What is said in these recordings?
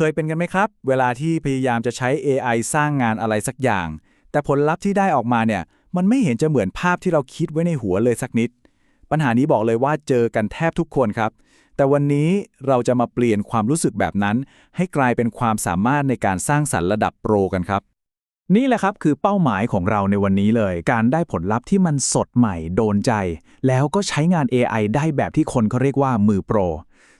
เคยเป็นกันไหมครับ เวลาที่พยายามจะใช้ AI สร้างงานอะไรสักอย่าง แต่ผลลัพธ์ที่ได้ออกมาเนี่ย มันไม่เห็นจะเหมือนภาพที่เราคิดไว้ในหัวเลยสักนิด ปัญหานี้บอกเลยว่าเจอกันแทบทุกคนครับ แต่วันนี้เราจะมาเปลี่ยนความรู้สึกแบบนั้น ให้กลายเป็นความสามารถในการสร้างสรรค์ระดับโปรกันครับ นี่แหละครับคือเป้าหมายของเราในวันนี้เลย การได้ผลลัพธ์ที่มันสดใหม่โดนใจ แล้วก็ใช้งาน AI ได้แบบที่คนเขาเรียกว่ามือโปร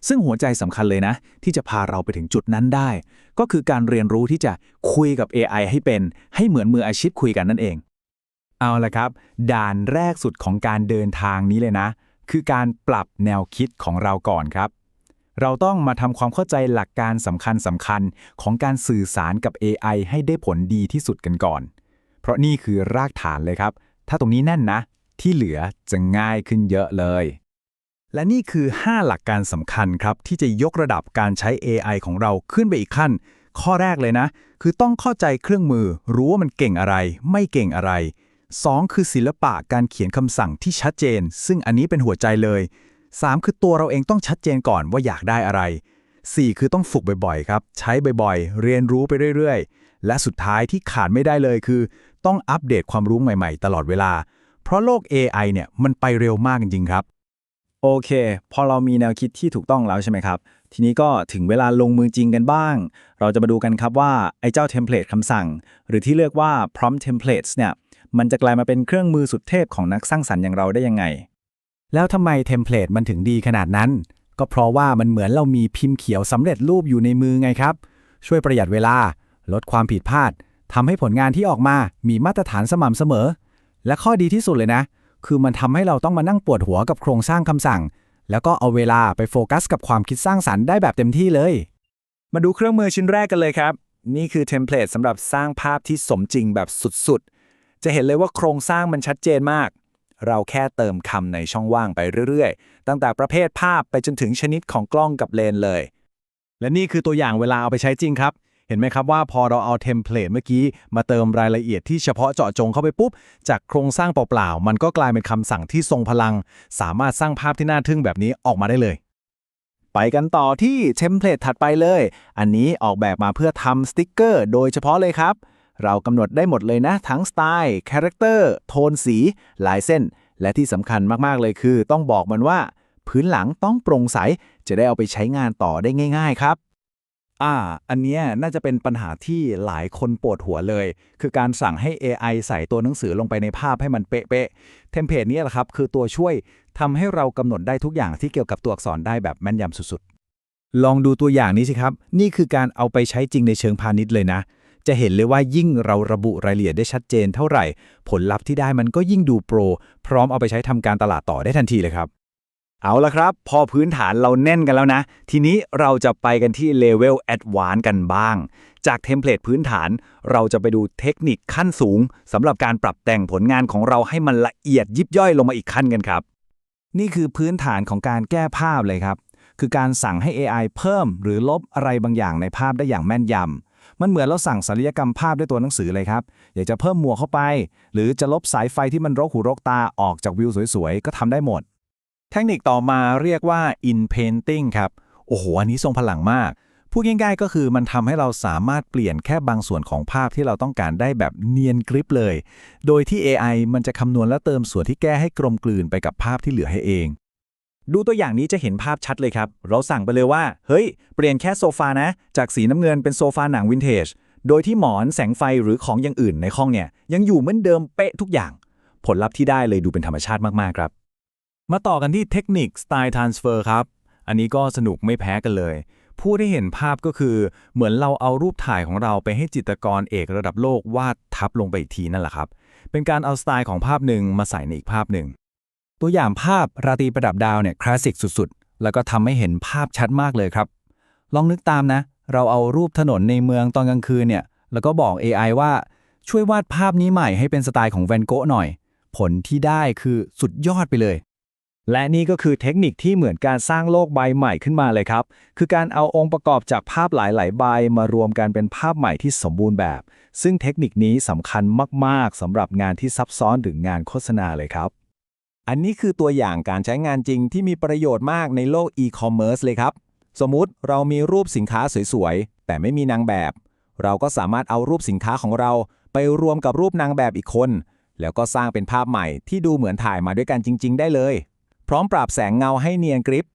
ซึ่งหัวใจสำคัญเลยนะ ที่จะพาเราไปถึงจุดนั้นได้ ก็คือการเรียนรู้ที่จะคุยกับ AI ให้เป็น ให้เหมือนมืออาชีพคุยกันนั่นเอง เอาละครับ ด่านแรกสุดของการเดินทางนี้เลยนะ คือการปรับแนวคิดของเราก่อนครับ เราต้องมาทำความเข้าใจหลักการสำคัญสำคัญของการสื่อสารกับ AI ให้ได้ผลดีที่สุดกันก่อน เพราะนี่คือรากฐานเลยครับ ถ้าตรงนี้แน่นนะ ที่เหลือจะง่ายขึ้นเยอะเลย และนี่คือ 5 หลักการสำคัญครับ ที่จะยกระดับการใช้ AI ของเราขึ้นไปอีกขั้น ข้อแรกเลยนะ คือต้องเข้าใจเครื่องมือ รู้ว่ามันเก่งอะไร ไม่เก่งอะไร 2 คือศิลปะการเขียนคำสั่งที่ชัดเจน ซึ่งอันนี้เป็นหัวใจเลย 3 คือตัวเราเองต้องชัดเจนก่อนว่าอยากได้อะไร 4 คือต้องฝึกบ่อยๆ ครับ ใช้บ่อยๆ เรียนรู้ไปเรื่อยๆ และสุดท้ายที่ขาดไม่ได้เลยคือ ต้องอัปเดตความรู้ใหม่ๆ ตลอดเวลา เพราะโลก AI เนี่ยมันไปเร็วมากจริงๆครับ โอเค พอเรามีแนวคิดที่ถูกต้องแล้วใช่ไหมครับ ทีนี้ก็ถึงเวลาลงมือจริงกันบ้าง เราจะมาดูกันครับว่า ไอ้เจ้าเทมเพลตคำสั่ง หรือที่เรียกว่า prompt templates เนี่ย มันจะกลายมาเป็นเครื่องมือสุดเทพของนักสร้างสรรค์อย่างเราได้ยังไง แล้วทำไมเทมเพลตมันถึงดีขนาดนั้น ก็เพราะว่ามันเหมือนเรามีพิมพ์เขียวสำเร็จรูปอยู่ในมือไงครับ ช่วยประหยัดเวลา ลดความผิดพลาดทำให้ผลงานที่ออกมามีมาตรฐานสม่ำเสมอ และข้อดีที่สุดเลยนะ คือมันทำให้เราต้องมานั่งปวดหัวกับโครงสร้างคำสั่ง แล้วก็เอาเวลาไปโฟกัสกับความคิดสร้างสรรค์ได้แบบเต็มที่เลย มาดูเครื่องมือชิ้นแรกกันเลยครับ นี่คือเทมเพลตสำหรับสร้างภาพที่สมจริงแบบสุดๆ จะเห็นเลยว่าโครงสร้างมันชัดเจนมาก เราแค่เติมคำในช่องว่างไปเรื่อยๆ ตั้งแต่ประเภทภาพไปจนถึงชนิดของกล้องกับเลนเลย และนี่คือตัวอย่างเวลาเอาไปใช้จริงครับ เห็นไหมครับว่าพอเราเอาเทมเพลตเมื่อกี้มาเติมรายละเอียดที่เฉพาะเจาะจงเข้าไปปุ๊บ จากโครงสร้างเปล่าๆ มันก็กลายเป็นคำสั่งที่ทรงพลัง สามารถสร้างภาพที่น่าทึ่งแบบนี้ออกมาได้เลย ไปกันต่อที่เทมเพลตถัดไปเลย อันนี้ออกแบบมาเพื่อทำสติกเกอร์โดยเฉพาะเลยครับ เรากำหนดได้หมดเลยนะ ทั้งสไตล์คาแรคเตอร์โทนสี ลายเส้น และที่สำคัญมากๆเลยคือ ต้องบอกมันว่า พื้นหลังต้องโปร่งใสจะได้เอาไปใช้งานต่อได้ง่าย ๆ ครับ อ่า อันเนี้ยน่าจะเป็นปัญหาที่หลายคนปวดหัวเลย คือการสั่งให้ AI ใส่ตัวหนังสือลงไปในภาพให้มันเป๊ะๆ เทมเพลตนี้แหละครับ คือตัวช่วยทำให้เรากำหนดได้ทุกอย่างที่เกี่ยวกับตัวอักษรได้แบบแม่นยำสุดๆ ลองดูตัวอย่างนี้สิครับ นี่คือการเอาไปใช้จริงในเชิงพาณิชย์เลยนะ จะเห็นเลยว่ายิ่งเราระบุรายละเอียดได้ชัดเจนเท่าไหร่ ผลลัพธ์ที่ได้มันก็ยิ่งดูโปร พร้อมเอาไปใช้ทำการตลาดต่อได้ทันทีเลยครับ เอาละครับ พอพื้นฐานเราแน่นกันแล้วนะ ทีนี้เราจะไปกันที่เลเวลแอดวานซ์กันบ้าง จากเทมเพลตพื้นฐาน เราจะไปดูเทคนิคขั้นสูงสำหรับการปรับแต่งผลงานของเราให้มันละเอียดยิบย่อยลงมาอีกขั้นกันครับ นี่คือพื้นฐานของการแก้ภาพเลยครับ คือการสั่งให้ AI เพิ่ม หรือลบอะไรบางอย่างในภาพได้อย่างแม่นยำมันเหมือนเราสั่งศัลยกรรมภาพด้วยตัวหนังสือเลยครับ อยากจะเพิ่มหมวกเข้าไป หรือจะลบสายไฟที่มันรกหูรกตาออกจากวิวสวยๆ ก็ทำได้หมด เทคนิคต่อมาเรียกว่า in painting ครับ โอ้โห อันนี้ทรงพลังมาก พูดง่ายๆก็คือมันทำให้เราสามารถเปลี่ยนแค่บางส่วนของภาพที่เราต้องการได้แบบเนียนกริบเลย โดยที่ AI มันจะคำนวณและเติมส่วนที่แก้ให้กลมกลืนไปกับภาพที่เหลือให้เอง ดูตัวอย่างนี้จะเห็นภาพชัดเลยครับ เราสั่งไปเลยว่า เฮ้ย เปลี่ยนแค่โซฟานะ จากสีน้ำเงินเป็นโซฟาหนังวินเทจ โดยที่หมอนแสงไฟหรือของอย่างอื่นในห้องเนี่ยยังอยู่เหมือนเดิมเป๊ะทุกอย่าง ผลลัพธ์ที่ได้เลยดูเป็นธรรมชาติมากๆครับ มาต่อกันที่เทคนิค Style Transfer ครับ อันนี้ก็สนุกไม่แพ้กันเลย ผู้ได้เห็นภาพก็คือ เหมือนเราเอารูปถ่ายของเราไปให้จิตรกรเอกระดับโลกวาดทับลงไปอีกทีนั่นแหละครับ เป็นการเอาสไตล์ของภาพหนึ่งมาใส่ในอีกภาพหนึ่ง ตัวอย่างภาพราตรีประดับดาวเนี่ยคลาสสิกสุดๆ แล้วก็ทำให้เห็นภาพชัดมากเลยครับ ลองนึกตามนะ เราเอารูปถนนในเมืองตอนกลางคืนเนี่ย แล้วก็บอก AI ว่าช่วยวาดภาพนี้ใหม่ให้เป็นสไตล์ของแวนโกะหน่อย ผลที่ได้คือสุดยอดไปเลย และนี่ก็คือเทคนิคที่เหมือนการสร้างโลกใบใหม่ขึ้นมาเลยครับ คือการเอาองค์ประกอบจากภาพหลาย ๆ ใบมารวมกันเป็นภาพใหม่ที่สมบูรณ์แบบ ซึ่งเทคนิคนี้สำคัญมาก ๆสำหรับงานที่ซับซ้อนหรืองานโฆษณาเลยครับ อันนี้คือตัวอย่างการใช้งานจริงที่มีประโยชน์มากในโลกอีคอมเมิร์ซเลยครับ สมมุติเรามีรูปสินค้าสวย ๆ แต่ไม่มีนางแบบ เราก็สามารถเอารูปสินค้าของเรา ไปรวมกับรูปนางแบบอีกคน แล้วก็สร้างเป็นภาพใหม่ที่ดูเหมือนถ่ายมาด้วยกันจริง ๆ ได้เลย พร้อมปรับแสงเงาให้เนียนกริบ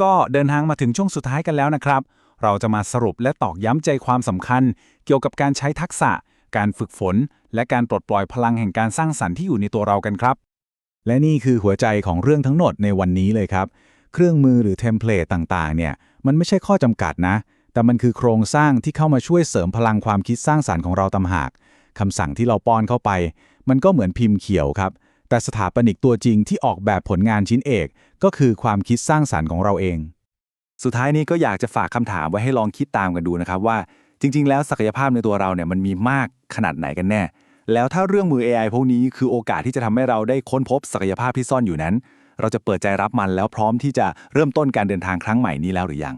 ก็เดินทางมาถึงช่วงสุดท้ายกันแล้วนะครับ เราจะมาสรุปและตอกย้ำใจความสำคัญ เกี่ยวกับการใช้ทักษะ การฝึกฝน และการปลดปล่อยพลังแห่งการสร้างสรรค์ที่อยู่ในตัวเรากันครับ และนี่คือหัวใจของเรื่องทั้งหมดในวันนี้เลยครับ เครื่องมือหรือเทมเพลตต่างๆ เนี่ย มันไม่ใช่ข้อจำกัดนะ แต่มันคือโครงสร้างที่เข้ามาช่วยเสริมพลังความคิดสร้างสรรค์ของเราตำหากคำสั่งที่เราป้อนเข้าไป มันก็เหมือนพิมพ์เขียวครับ แต่สถาปนิกตัวจริงที่ออกแบบผลงานชิ้นเอก ก็คือความคิดสร้างสรรค์ของเราเอง สุดท้ายนี้ก็อยากจะฝากคำถามไว้ให้ลองคิดตามกันดูนะครับว่า จริง ๆ แล้วศักยภาพในตัวเราเนี่ยมันมีมากขนาดไหนกันแน่ แล้วถ้าเรื่องมือ AI พวกนี้คือโอกาสที่จะทำให้เราได้ค้นพบศักยภาพที่ซ่อนอยู่นั้น เราจะเปิดใจรับมันแล้วพร้อมที่จะเริ่มต้นการเดินทางครั้งใหม่นี้แล้วหรือยัง